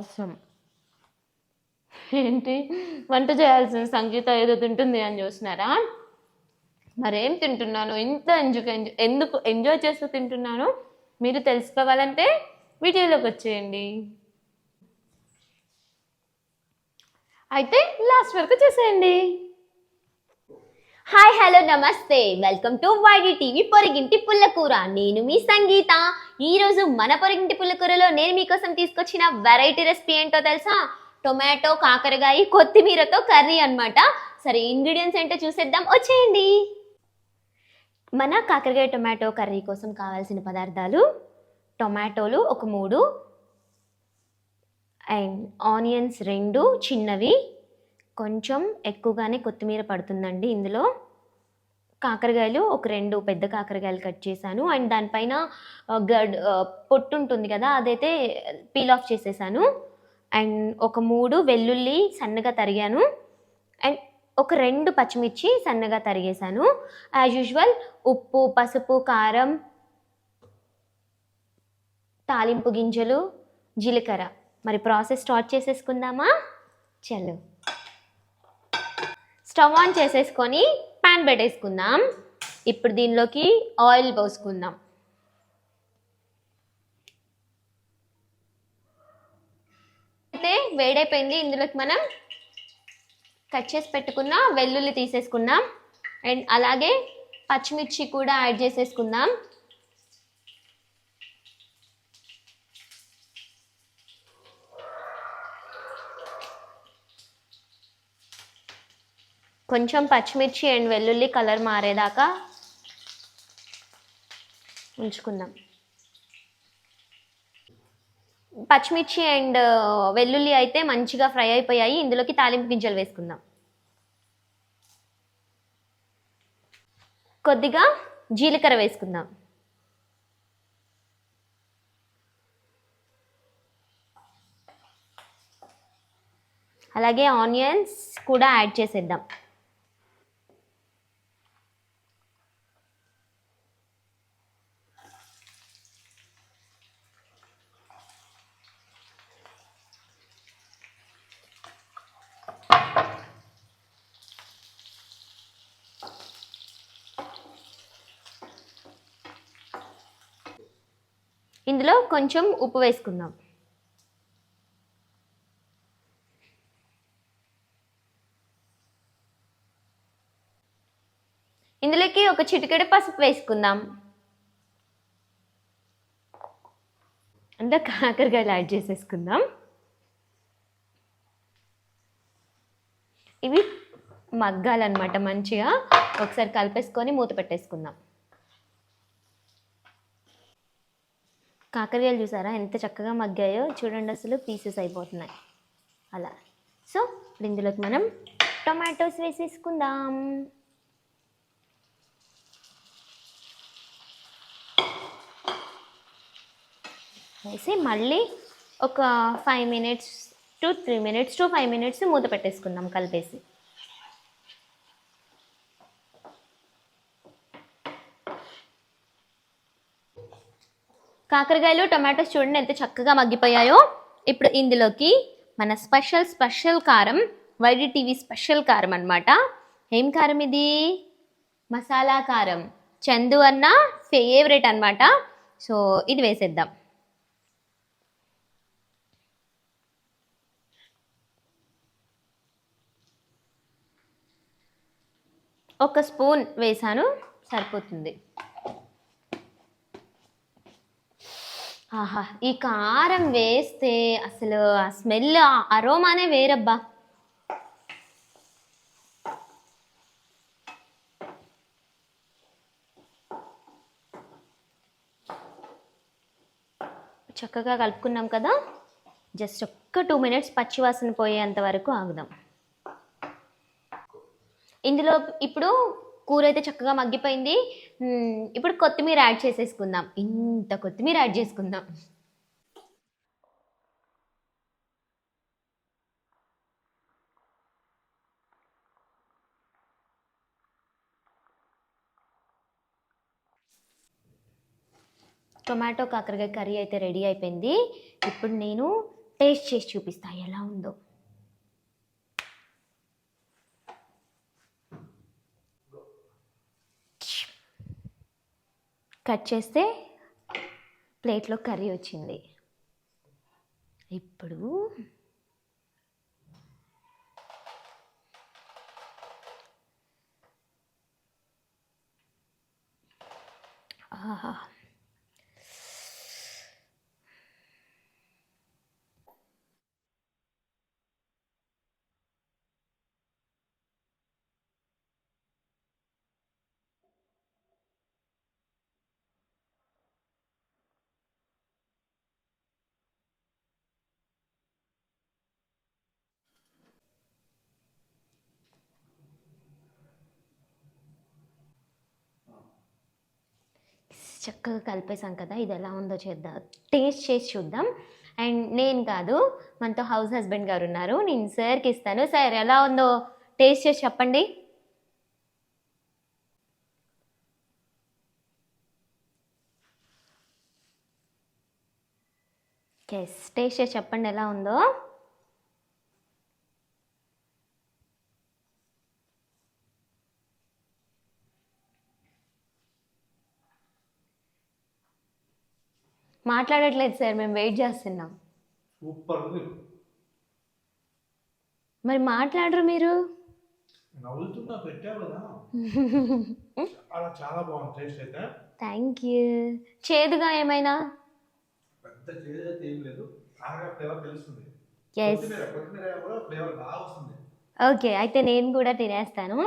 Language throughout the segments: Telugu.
అవసరం. ఏంటి? వంట చేయాల్సిన సంగీత ఏదో తింటుంది అని చూస్తున్నారా మరేం తింటున్నాను? ఇంత ఎంజాయ్ ఎందుకు ఎంజాయ్ చేస్తూ తింటున్నాను? మీరు తెలుసుకోవాలంటే వీడియోలోకి వచ్చేయండి. అయితే లాస్ట్ వరకు చూసేయండి. హాయ్ హలో నమస్తే. వెల్కమ్ టు వైడి టీవీ పొరిగింటి పుల్లకూర నేను మీ సంగీత. ఈరోజు మన పొరిగింటి పుల్లకూరలో నేను మీకోసం తీసుకొచ్చిన వెరైటీ రెసిపీ ఏంటో తెలుసా? టొమాటో కాకరకాయ కొత్తిమీరతో కర్రీ అన్నమాట. సరే ఇంగ్రీడియంట్స్ ఏంటో చూసేద్దాం. వచ్చేయండి. మన కాకరకాయ టొమాటో కర్రీ కోసం కావాల్సిన పదార్థాలు టొమాటోలు ఒక మూడు అండ్ ఆనియన్స్ రెండు చిన్నవి కొంచెం ఎక్కువగానే కొత్తిమీర పడుతుందండి ఇందులో. కాకరకాయలు ఒక రెండు పెద్ద కాకరకాయలు కట్ చేశాను. అండ్ దానిపైన గడ్ పొట్టు ఉంటుంది కదా అదైతే పీల్ ఆఫ్ చేసేసాను. అండ్ ఒక మూడు వెల్లుల్లి సన్నగా తరిగాను. అండ్ ఒక రెండు పచ్చిమిర్చి సన్నగా తరిగేశాను. యాజ్ యూజువల్ ఉప్పు పసుపు కారం తాలింపు గింజలు జీలకర్ర. మరి ప్రాసెస్ స్టార్ట్ చేసేసుకుందామా? చలో. స్టవ్ ఆన్ చేసేసుకొని పాన్ పెట్టేసుకుందాం. ఇప్పుడు దీనిలోకి ఆయిల్ పోసుకుందాం. అయితే వేడైపోయింది. ఇందులోకి మనం కట్ చేసి పెట్టుకున్న వెల్లుల్లి తీసేసుకుందాం. అండ్ అలాగే పచ్చిమిర్చి కూడా యాడ్ చేసేసుకుందాం. కొంచెం పచ్చిమిర్చి అండ్ వెల్లుల్లి కలర్ మారేదాకా ఉంచుకుందాం. పచ్చిమిర్చి అండ్ వెల్లుల్లి అయితే మంచిగా ఫ్రై అయిపోయాయి. ఇందులోకి తాలింపు గింజలు వేసుకుందాం. కొద్దిగా జీలకర్ర వేసుకుందాం. అలాగే ఆనియన్స్ కూడా యాడ్ చేసేద్దాం. ఇందులో కొంచెం ఉప్పు వేసుకుందాం. ఇందులోకి ఒక చిటికెడు పసుపు వేసుకుందాం. అంతా కాకరకాయలు యాడ్ చేసేసుకుందాం. ఇవి మగ్గాలన్నమాట మంచిగా. ఒకసారి కలిపేసుకొని మూత పెట్టేసుకుందాం. కాకరకాయలు చూసారా? ఎంత చక్కగా మగ్గాయో చూడండి అసలు పీసెస్ అయిపోతున్నాయి. అలా. సో ఇప్పుడు ఇందులోకి మనం టొమాటోస్ వేసేసుకుందాం. వేసి మళ్ళీ ఒక five minutes two three minutes to five minutes మూత పెట్టేసుకుందాం కలిపేసి. కాకరకాయలు టొమాటోస్ చూడండి ఎంత చక్కగా మగ్గిపోయాయో. ఇప్పుడు ఇందులోకి మన స్పెషల్ స్పెషల్ కారం వైడి టీవీ స్పెషల్ కారం అనమాట ఏం కారం ఇది? మసాలా కారం. చందు అన్న ఫేవరెట్ అన్నమాట. సో ఇది వేసేద్దాం. ఒక స్పూన్ వేసాను సరిపోతుంది. ఆహా ఈ కారం వేస్తే అసలు ఆ స్మెల్ అరోమానే వేరబ్బా. చక్కగా కలుపుకున్నాం కదా. జస్ట్ ఒక్క టూ మినిట్స్ పచ్చివాసన పోయేంత వరకు ఆగుదాం. ఇందులో ఇప్పుడు కూర అయితే చక్కగా మగ్గిపోయింది. ఇప్పుడు కొత్తిమీర యాడ్ చేసేసుకుందాం. ఇంత కొత్తిమీర యాడ్ చేసుకుందాం. టొమాటో కాకరకాయ కర్రీ అయితే రెడీ అయిపోయింది. ఇప్పుడు నేను టేస్ట్ చేసి చూపిస్తా ఎలా ఉందో. కట్ చేస్తే ప్లేట్లో కర్రీ వచ్చింది. ఇప్పుడు ఆహా చక్కగా కలిపేసాం కదా ఇది ఎలా ఉందో చేద్దాం టేస్ట్ చేసి చూద్దాం. అండ్ నేను కాదు మనతో హౌస్ హస్బెండ్ గారు ఉన్నారు. నేను సార్కి ఇస్తాను. సార్ ఎలా ఉందో టేస్ట్ చేసి చెప్పండి. ఎస్ టేస్ట్ చేసి చెప్పండి ఎలా ఉందో. మాట్లాడట్లేదు సార్ మేము వెయిట్ చేస్తున్నాం. సూపర్ మరి మాట్లాడరు మీరు? నవ్వుతున్నా పెట్టావు కదా. చాలా చాలా బాగుంది టేస్ట్ అయితే. Thank you. చేదుగా ఏమైనా? పెద్ద చేదు అయితే ఏం లేదు. కారగా ఫ్లేవర్ తెలుస్తుంది. ఎస్ కొత్తిమీర కొత్తిమీర కూడా ఫ్లేవర్ బాగా వస్తుంది. ఓకే అయితే నేను కూడా తినేస్తాను.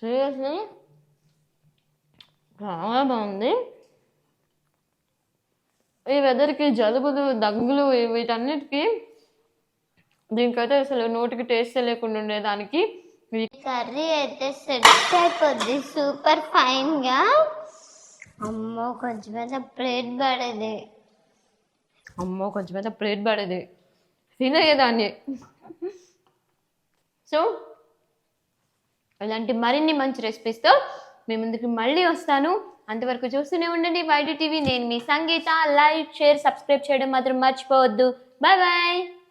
సీరియస్లీ చాలా బాగుంది. ఈ వెదర్కి జలుబులు దగ్గులు వీటన్నిటికీ దీనికైతే అసలు నోటికి టేస్ట్ లేకుండా ఉండేదానికి కర్రీ అయితే సెట్ అయిపోద్ది. సూపర్ ఫైన్గా. అమ్మో కొంచెం అయితే ప్లేట్ పడేది. అమ్మో కొంచెం అయితే ప్లేట్ పడేది. తినేదాన్ని. సో ఇలాంటి మరిన్ని మంచి రెసిపీస్తో మీ ముందుకు మళ్ళీ వస్తాను. అంతవరకు చూస్తూనే ఉండండి వైడి టీవీ. నేను మీ సంగీత. లైక్ షేర్ సబ్స్క్రైబ్ చేయడం మాత్రం మర్చిపోవద్దు. Bye bye